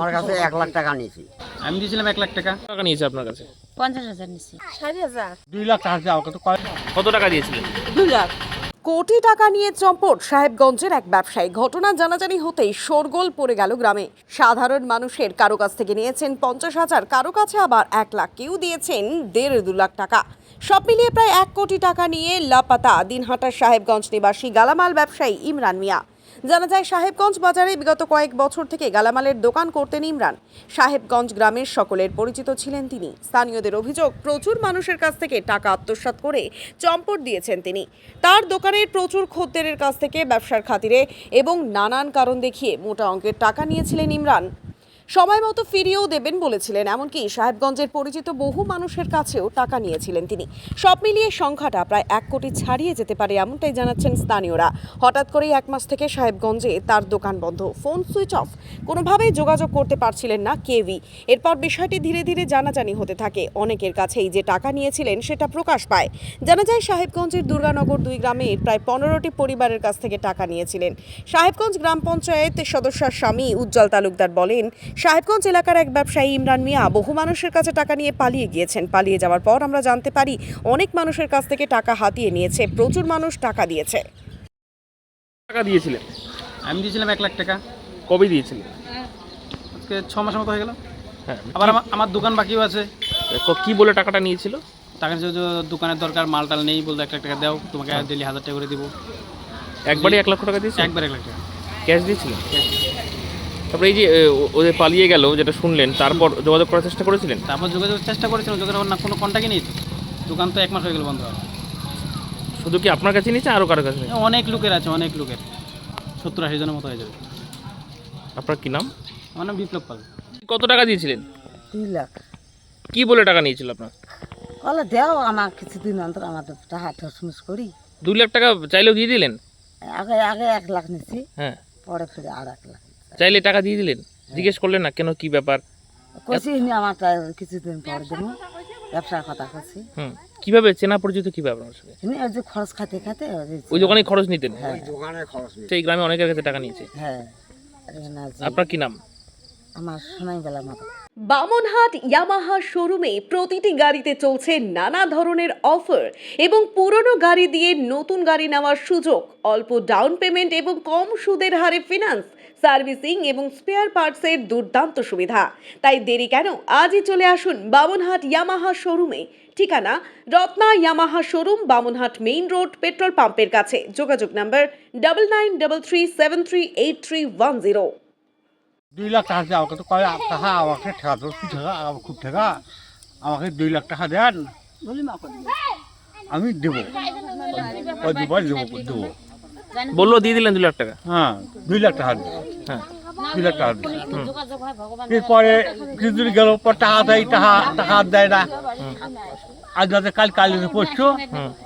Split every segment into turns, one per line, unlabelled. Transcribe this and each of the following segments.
আমার কাছে এক লাখ টাকা নিয়েছি।
আমি দিয়েছিলাম এক লাখ টাকা।
টাকা নিয়েছে আপনার কাছে?
পঞ্চাশ হাজার নিচ্ছি
দুই লাখ টাকা আমাকে তো
কত টাকা দিয়েছিলেন?
কোটি টাকা নিয়ে চম্পট সাহেবগঞ্জের এক ব্যবসায়ী। ঘটনা জানাজানি হতেই শোরগোল পড়ে গেল গ্রামে। সাধারণ মানুষের কারও কাছ থেকে নিয়েছেন পঞ্চাশ হাজার কারও কাছে আবার এক লাখ। কেউ দিয়েছেন দেড় দু লাখ টাকা। সব মিলিয়ে প্রায় এক কোটি টাকা নিয়ে লাপাতা দিনহাটার সাহেবগঞ্জ নিবাসী গালামাল ব্যবসায়ী ইমরান মিয়া। জানা যায়, সাহেবগঞ্জ বাজারে বিগত কয়েক বছর থেকে গালামালের দোকান করতেন ইমরান সাহেবগঞ্জ গ্রামের সকলের পরিচিত ছিলেন তিনি। স্থানীয়দের অভিযোগ, প্রচুর মানুষের কাছ থেকে টাকা আত্মসাত করে চম্পট দিয়েছেন তিনি। তার দোকানের প্রচুর খদ্দেরের কাছ থেকে ব্যবসার খাতিরে এবং নানান কারণ দেখিয়ে মোটা অঙ্কের টাকা নিয়েছিলেন ইমরান সময় মতো ফিরিয়েও দেবেন বলেছিলেন। এমনকি সাহেবগঞ্জের পরিচিত বহু মানুষের কাছেও টাকা নিয়েছিলেন তিনি। সব মিলিয়ে সংখ্যাটা প্রায় এক কোটি ছাড়িয়ে যেতে পারে এমনটাই জানাচ্ছেন স্থানীয়রা। হঠাৎ করেই এক মাস থেকে সাহেবগঞ্জে তার দোকান বন্ধ। Phone switch off. কোনোভাবেই যোগাযোগ করতে পারছিলেন না কেভি এরপর বিষয়টি ধীরে ধীরে জানাজানি হতে থাকে। অনেকের কাছেই যে টাকা নিয়েছিলেন সেটা প্রকাশ পায়। জানা যায়, সাহেবগঞ্জের দুর্গানগর দুই গ্রামের প্রায় পনেরোটি পরিবারের কাছ থেকে টাকা নিয়েছিলেন। সাহেবগঞ্জ গ্রাম পঞ্চায়েত সদস্যার স্বামী উজ্জ্বল তালুকদার বলেন সাহেবগঞ্জ এলাকার এক ব্যবসায়ী ইমরান মিয়া বহু মানুষের কাছে টাকা নিয়ে পালিয়ে গিয়েছেন। পালিয়ে যাওয়ার পর আমরা জানতে পারি অনেক মানুষের কাছ থেকে টাকা হাতিয়ে নিয়েছে। প্রচুর মানুষ টাকা দিয়েছে।
টাকা দিয়েছিলেন?
আমি দিয়েছিলাম এক লাখ টাকা।
কবে দিয়েছিলেন?
আজকে ছ মাসের মতো হয়ে গেল।
হ্যাঁ।
আবার আমার আমার দোকান বাকিও আছে।
ক- কি বলে টাকাটা নিয়েছিল?
টাকা যে যে দোকানের দরকার মাল টাল নেই বলতে এক লাখ টাকা দাও তোমাকে ডেলি হাজার টাকা করে দিব।
একবারই এক লক্ষ টাকা দিয়েছিলেন?
একবার এক লাখ টাকা।
ক্যাশ দিয়েছিলেন? তারপরে এই যে ও- ওদের পালিয়ে গেল যেটা শুনলেন তারপর যোগাযোগ করার চেষ্টা করেছিলেন?
তারপর যোগাযোগ চেষ্টা করেছিলাম যোগাযোগ না কোনো কন্ট্যাক্টই নেই দোকান তো এক মাস হয়ে গেল বন্ধ।
শুধু কি আপনার কাছে নিয়েছে আরও কারও কাছে? নিয়েছে?
অনেক লোকের আছে অনেক লোকের। সত্তর আশি জনের মতো হয়ে যাবে।
আপনার কি নাম?
আমার নাম বিপ্লব পাল।
কত টাকা দিয়েছিলেন?
দুই লাখ।
কি বলে টাকা নিয়েছিল আপনার?
বলে দেও আমার কিছুদিন অন্তর আমাদের টাকা ঠসমস করি।
দুই লাখ টাকা চাইলেও দিয়ে দিলেন?
আগে আগে এক লাখ নিচ্ছি
হ্যাঁ।
পরে ফিরে আর এক লাখ।
চাইলে টাকা দিয়ে দিলেন? জিজ্ঞেস করলেন না কেন কি ব্যাপার?
কষি নি আমার কিছুদিন পরে দেবো। ব্যবসার কথা করছি
হুম কীভাবে চেনা পরিচিত কীভাবে আপনার সাথে?
এমনি ওই যে খরচ খাতে খাতে ওই
দোকানে খরচ নিতেন?
দোকানে খরচ
সেই গ্রামে অনেকের কাছে টাকা নিয়েছে।
হ্যাঁ।
আপনার কি নাম?
আমার সোনাই বেলা মতো
বামনহাট ইয়ামাহা শোরুমে প্রতিটি গাড়িতে চলছে নানা ধরনের অফার এবং পুরনো গাড়ি দিয়ে নতুন গাড়ি নেওয়ার সুযোগ। অল্প ডাউন পেমেন্ট এবং কম সুদের হারে ফিনান্স সার্ভিসিং এবং স্পেয়ার পার্টসের দুর্দান্ত সুবিধা। তাই দেরি কেন? আজই চলে আসুন বামনহাট ইয়ামাহা শোরুমে। ঠিকানা Ratna Yamaha showroom Bamanhat main road petrol পাম্পের কাছে। যোগাযোগ number double nine double three seven three eight three one zero
দুই লাখ টাকা দিয়ে আমাকে তো কয় টাকা আমাকে ঠেকা তো কি আমার খুব টাকা আমাকে দুই লাখ টাকা দেন। আমি দেবো। দেবো দেবো।
বলল দিয়ে দিলেন দুই লাখ টাকা।
হ্যাঁ দুই লাখ টাকা
হ্যাঁ।
দুই লাখ টাকা দেবো এরপরে কিছুদিন গেল পর টাকা দেয় টাকা টাকা আর দেয় না। আজ রাতে কাল কাল যদি পড়ছো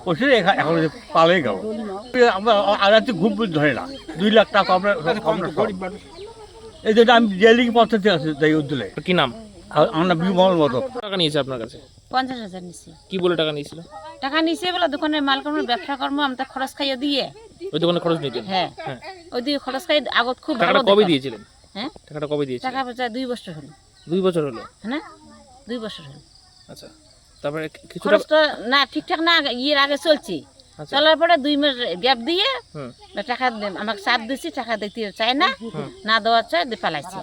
পড়ছে এখা- এখন পালে গেল। আমরা আর রাতে ঘুম ধরে না। দুই লাখ টাকা আমরা আমরা এই জন্য আমি জেলিং পদ্ধতি আছে তাই উদ্দলে
কি নাম?
আমরা বিমল মতো
টাকা নিয়েছে আপনার কাছে?
পঞ্চাশ হাজার নিচ্ছি
কি বলে টাকা নিয়েছিল?
টাকা নিছে বলে দোকানের মাল কর্ম ব্যবসা কর্ম আমি তো খরচ খাইয়ে দিয়ে।
ওই দোকানে খরচ নিতেন
হ্যাঁ।
হ্যাঁ।
ওই দিয়ে খরচ খাই আগত খুব ভালো
টাকাটা কবে দিয়েছিলেন?
হ্যাঁ?
টাকাটা কবে দিয়েছিলেন?
টাকা পয়সা দুই বছর হলো।
দুই বছর হলো?
হ্যাঁ? দুই বছর হলো।
আচ্ছা। তারপরে কিছু
খরচটা না ঠিকঠাক না ইয়ের আগে চলছি।
আচ্ছা।
চলার পরে দুই মাস গ্যাপ দিয়ে টাকা আমাকে চাপ দিচ্ছি টাকা দিতে চায় না না দেওয়ার দিয়ে পালাইছি।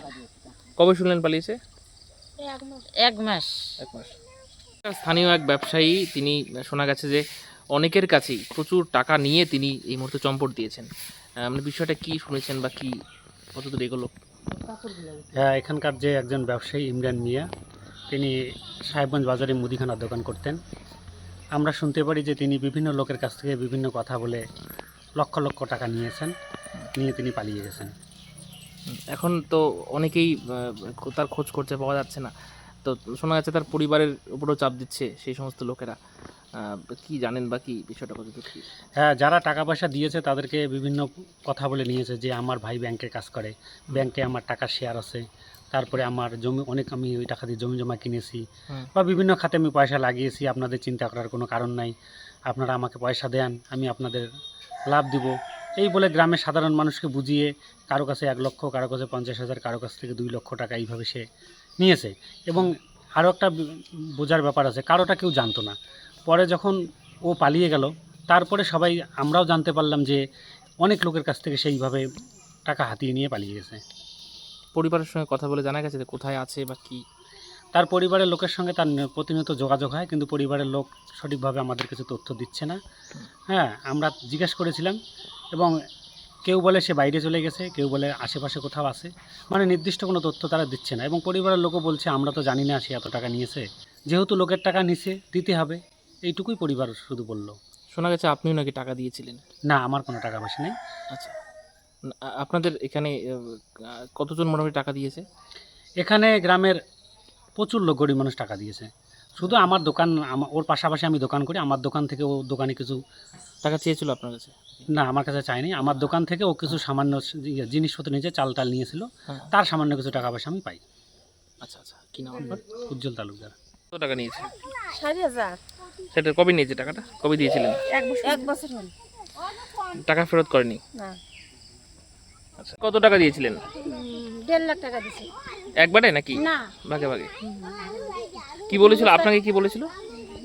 কবে শুনলেন পালিয়েছে?
এক মাস।
এক মাস। স্থানীয় এক ব্যবসায়ী তিনি শোনা গেছে যে অনেকের কাছেই প্রচুর টাকা নিয়ে তিনি এই মুহূর্তে চম্পট দিয়েছেন। মানে বিষয়টা কি শুনেছেন বা কি কতদূর এগুলো?
হ্যাঁ এখানকার যে একজন ব্যবসায়ী ইমরান মিয়া তিনি সাহেবগঞ্জ বাজারে মুদিখানার দোকান করতেন। আমরা শুনতে পারি যে তিনি বিভিন্ন লোকের কাছ থেকে বিভিন্ন কথা বলে লক্ষ লক্ষ টাকা নিয়েছেন নিয়ে তিনি পালিয়ে গেছেন।
এখন তো অনেকেই তার খোঁজ করতে পাওয়া যাচ্ছে না। তো শোনা যাচ্ছে তার পরিবারের উপরেও চাপ দিচ্ছে সেই সমস্ত লোকেরা। কি জানেন বা কি বিষয়টা কতদূর কি?
হ্যাঁ যারা টাকা পয়সা দিয়েছে তাদেরকে বিভিন্ন কথা বলে নিয়েছে যে আমার ভাই ব্যাংকে কাজ করে ব্যাংকে আমার টাকা শেয়ার আছে তারপরে আমার জমি অনেক আমি ওই টাকা দিয়ে জমি জমা কিনেছি বা বিভিন্ন খাতে আমি পয়সা লাগিয়েছি আপনাদের চিন্তা করার কোনো কারণ নাই। আপনারা আমাকে পয়সা দেন আমি আপনাদের লাভ দিব। এই বলে গ্রামের সাধারণ মানুষকে বুঝিয়ে কারও কাছে এক লক্ষ কারও কাছে পঞ্চাশ হাজার কারও কাছ থেকে দুই লক্ষ টাকা এইভাবে সে নিয়েছে। এবং আরও একটা বোঝার ব্যাপার আছে কারোটা কেউ জানতো না। পরে যখন ও পালিয়ে গেল তারপরে সবাই আমরাও জানতে পারলাম যে অনেক লোকের কাছ থেকে সেইভাবে টাকা হাতিয়ে নিয়ে পালিয়ে গেছে।
পরিবারের সঙ্গে কথা বলে জানা গেছে যে কোথায় আছে বা কি?
তার পরিবারের লোকের সঙ্গে তার প্রতিনিয়ত যোগাযোগ হয় কিন্তু পরিবারের লোক সঠিকভাবে আমাদের কিছু তথ্য দিচ্ছে না। হ্যাঁ আমরা জিজ্ঞেস করেছিলাম এবং কেউ বলে সে বাইরে চলে গেছে কেউ বলে আশেপাশে কোথাও আছে। মানে নির্দিষ্ট কোনো তথ্য তারা দিচ্ছে না এবং পরিবারের লোকও বলছে আমরা তো জানি না সে এত টাকা নিয়েছে। যেহেতু লোকের টাকা নিছে দিতে হবে। এইটুকুই পরিবার শুধু বলল।
শোনা গেছে আপনিও নাকি টাকা দিয়েছিলেন?
না আমার কোনো টাকা পয়সা নেই।
আচ্ছা। আপনাদের এখানে কতজন মোটামুটি টাকা দিয়েছে?
এখানে গ্রামের প্রচুর লোক গরিব মানুষ টাকা দিয়েছে। শুধু আমার দোকান ওর পাশাপাশি আমি দোকান করি আমার দোকান থেকে ও দোকানে কিছু
টাকা চেয়েছিল আপনার কাছে?
না আমার কাছে চাইনি আমার দোকান থেকে ও কিছু সামান্য ইয়ে জিনিসপত্র নিয়েছে চাল টাল নিয়েছিল।
হ্যাঁ।
তার সামান্য কিছু টাকা পয়সা আমি পাই।
আচ্ছা আচ্ছা কি নাম আপনার?
উজ্জ্বল তালুকদার।
কত টাকা নিয়েছে?
হাজার।
সেটা কবে নিয়েছে টাকাটা? কবে দিয়েছিলেন?
এক বছর এক বছর হল।
টাকা ফেরত করেনি?
না।
আচ্ছা কত টাকা দিয়েছিলেন?
দেড় লাখ টাকা দিছে
একবারে নাকি?
না।
ভাগে ভাগে। কি বলেছিল? আপনাকে কি বলেছিল?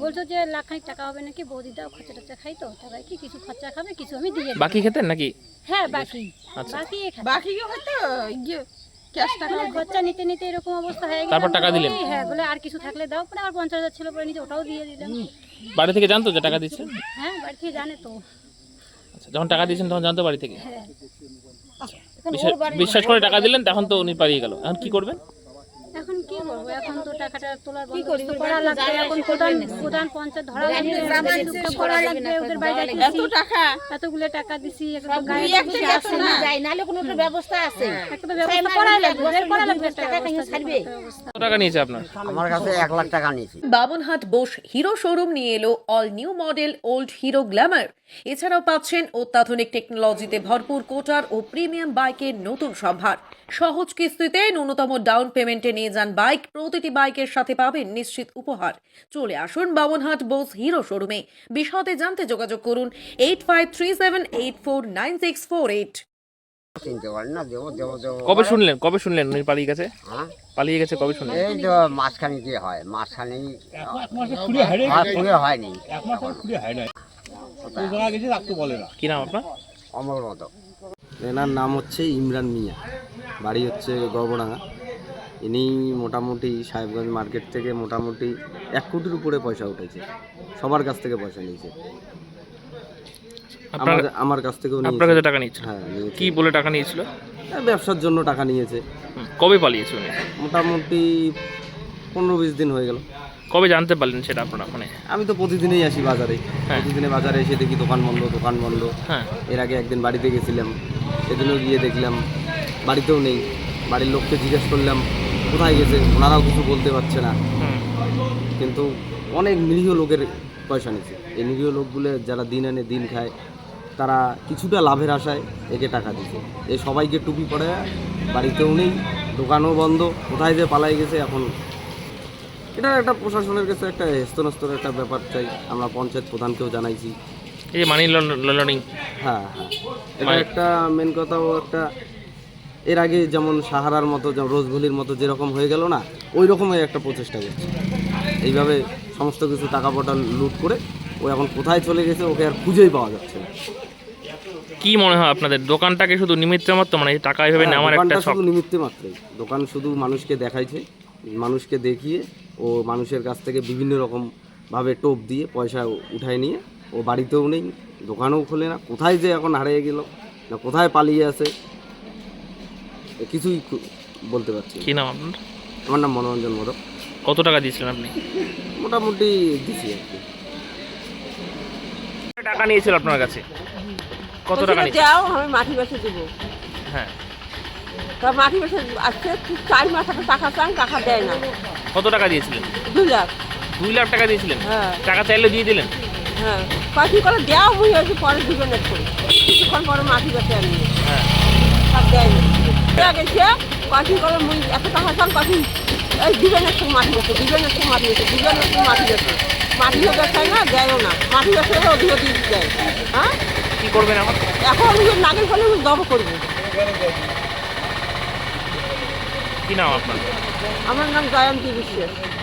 বলছো যে লাখখানিক টাকা হবে নাকি বৌদি দাও খরচা টরচা খাই তো। টাকা কি কিছু খরচা খাবে কিছু আমি দিয়ে দেব।
বাকি খেতেন নাকি?
হ্যাঁ বাকি।
আচ্ছা।
বাকি
বাকি হয়তো ইয়ে ক্যাশ টাকা
মানে খরচা নিতে নিতে এরকম অবস্থা হয়ে গেল।
তারপর টাকা দিলেন?
হ্যাঁ বলে আর কিছু থাকলে দাও পরে আর পঞ্চাশ হাজার ছিল পরে নিজে ওটাও দিয়ে দিলাম।
বাড়ি থেকে জানতো যে টাকা দিচ্ছেন
হ্যাঁ বাড়ি থেকে জানে তো।
আচ্ছা যখন টাকা দিয়েছেন তখন জানতো বাড়ি থেকে?
হ্যাঁ।
বিশ্বাস- করে টাকা দিলেন তখন তো উনি পালিয়ে গেল। এখন কি করবেন?
এখন কি করব? এখন তো টাকাটা তোলার বন্দোবস্ত করা লাগবে। এখন প্রধান প্রধান পঞ্চায়েত ধরা লাগবে করা লাগবে ওদের বাড়ি
এত টাকা।
এতগুলো টাকা দিছি আসে না।
যায় কোনো একটা ব্যবস্থা আছে।
একটা ব্যবস্থা করাই লাগবে করা লাগবে
টাকা কেন ছাড়বে?
একটা
কত টাকা নিয়েছে আপনার?
আমার কাছে এক লাখ টাকা নিয়েছি।
বামনহাট বোস হিরো শোরুম নিয়ে এলো all new model old Hero Glamour এছাড়াও পাচ্ছেন অত্যাধুনিক টেকনোলজিতে ভরপুর কোটার ও প্রিমিয়াম বাইকের নতুন সম্ভার। সহজ কিস্তিতে ন্যূনতম ডাউন পেমেন্টে নিয়ে যান বাইক। প্রতিটি বাইকের সাথে পাবেন নিশ্চিত উপহার। চলে আসুন বামনহাট বোস হিরো শোরুমে। বিশদে জানতে যোগাযোগ করুন eight five three seven eight four nine six four eight
চিনতে পারি না দেবো দেবো দেবো।
কবে শুনলেন? কবে শুনলেন উনি পালিয়ে গেছে?
হ্যাঁ?
পালিয়ে গেছে কবে শুনলেন?
এই তো মাঝখানে দিয়ে হয় মাঝখানে হয়নি।
হয় না ওই জায়গায় গেছে। রাখতে বলে না।
কি নাম আপনার?
অমর মতো
এনার নাম হচ্ছে ইমরান মিয়া। বাড়ি হচ্ছে গর্বডাঙ্গা ইনি মোটামুটি সাহেবগঞ্জ মার্কেট থেকে মোটামুটি এক কোটির উপরে পয়সা উঠেছে। সবার কাছ থেকে পয়সা নিয়েছে। আমার আমার কাছ থেকেও
আপনার
নিয়েছে।
কাছে টাকা নিয়েছিল?
হ্যাঁ
কি বলে টাকা নিয়েছিল?
হ্যাঁ, ব্যবসার জন্য টাকা নিয়েছে।
কবে পালিয়েছে উনি?
মোটামুটি পনেরো বিশ দিন হয়ে গেল।
কবে জানতে পারলেন সেটা আপনারা? মানে
আমি তো প্রতিদিনই আসি বাজারে।
হ্যাঁ।
প্রতিদিনে বাজারে এসে দেখি দোকান বন্ধ দোকান বন্ধ।
হ্যাঁ।
এর আগে একদিন বাড়িতে গেছিলাম। সেদিনও গিয়ে দেখলাম বাড়িতেও নেই। বাড়ির লোককে জিজ্ঞেস করলাম কোথায় গেছে? ওনারাও কিছু বলতে পারছে না। কিন্তু অনেক নিরীহ লোকের পয়সা নিচ্ছে এই নিরীহ লোকগুলো যারা দিন আনে দিন খায় তারা কিছুটা লাভের আশায় একে টাকা দিচ্ছে এই সবাইকে টুপি পরে বাড়িতেও নেই দোকানও বন্ধ কোথায় যে পালাই গেছে এখন? এটা একটা প্রশাসনের কাছে একটা হেস্তনস্তর একটা ব্যাপার চাই। আমরা পঞ্চায়েত প্রধানকেও জানাইছি।
এই মানি লন্ডারিং
হ্যাঁ হ্যাঁ। এটা
মানে-
একটা মেন কথাও একটা এর আগে যেমন সাহারার মতো যেমন রোজভলির মতো যেরকম হয়ে গেল না ওই রকমই একটা প্রচেষ্টা করছে। এইভাবে সমস্ত কিছু টাকা পটা লুট করে ও এখন কোথায় চলে গেছে ওকে আর খুঁজেই পাওয়া যাচ্ছে না।
কি মনে হয় আপনাদের? দোকানটাকে শুধু নিমিত্তে মাত্র মানে টাকা এইভাবে
হ্যাঁ,
নেওয়ার একটা
শুধু নিমিত্তে মাত্রই। দোকান শুধু মানুষকে দেখাইছে মানুষকে দেখিয়ে ও মানুষের কাছ থেকে বিভিন্ন রকম ভাবে টোপ দিয়ে পয়সা উঠায় নিয়ে ও বাড়িতেও নেই দোকানও খোলে না কোথায় যে এখন হারিয়ে গেল না কোথায় পালিয়ে আছে কিছুই বলতে পারছি।
কি নাম আপনার?
আমার নাম মনোরঞ্জন মোদক।
কত টাকা দিয়েছিলেন আপনি?
মোটামুটি দিয়েছি আর কি।
টাকা নিয়েছিল আপনার কাছে? কত টাকা নিয়েছিল?
দাও আমি মাটি বেসে দেবো।
হ্যাঁ।
তা মাটি বেসে আসছে ঠিক চার মাস আগে টাকা চান টাকা দেয় না।
কত টাকা দিয়েছিলেন?
দুই লাখ।
দুই লাখ টাকা দিয়েছিলেন?
হ্যাঁ।
টাকা চাইলে দিয়ে দিলেন?
হ্যাঁ। কয়েকদিন করে দেওয়া মুই হয়েছে পরে দিবেন একটু কিছুক্ষণ পরে মাটি বেসে আনি।
হ্যাঁ।
সব দেয় না। দেওয়া গেছে করে মুই এত টাকা এই মাটি মাটি মাটি মাটিও না দেয়ও না। মাটি বেসে অধিক দিয়ে দেয়। হ্যাঁ?
কি করবেন এখন?
হলে আমি করব।
কি নাম আপনার?
আমার নাম জয়ন্তী বিশ্বাস।